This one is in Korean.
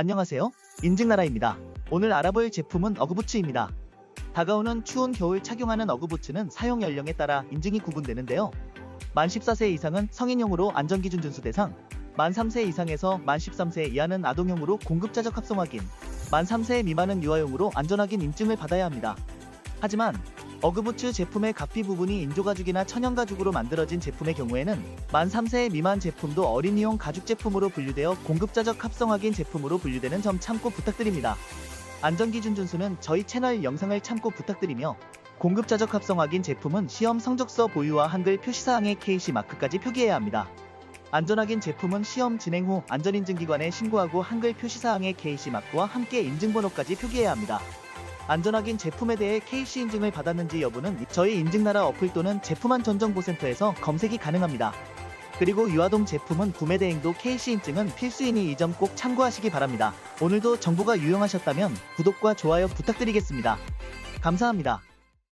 안녕하세요. 인증나라입니다. 오늘 알아볼 제품은 어그부츠입니다. 다가오는 추운 겨울 착용하는 어그부츠는 사용 연령에 따라 인증이 구분되는데요. 만 14세 이상은 성인용으로 안전기준 준수 대상, 만 3세 이상에서 만 13세 이하는 아동용으로 공급자적 합성 확인, 만 3세 미만은 유아용으로 안전확인 인증을 받아야 합니다. 하지만 어그부츠 제품의 가피 부분이 인조가죽이나 천연가죽으로 만들어진 제품의 경우에는 만 3세 미만 제품도 어린이용 가죽 제품으로 분류되어 공급자적 합성 확인 제품으로 분류되는 점 참고 부탁드립니다. 안전기준 준수는 저희 채널 영상을 참고 부탁드리며 공급자적 합성 확인 제품은 시험 성적서 보유와 한글 표시사항의 KC 마크까지 표기해야 합니다. 안전확인 제품은 시험 진행 후 안전인증기관에 신고하고 한글 표시사항의 KC 마크와 함께 인증번호까지 표기해야 합니다. 안전확인 제품에 대해 KC 인증을 받았는지 여부는 저희 인증나라 어플 또는 제품안 전정보센터에서 검색이 가능합니다. 그리고 유아동 제품은 구매 대행도 KC 인증은 필수이니 이 점 꼭 참고하시기 바랍니다. 오늘도 정보가 유용하셨다면 구독과 좋아요 부탁드리겠습니다. 감사합니다.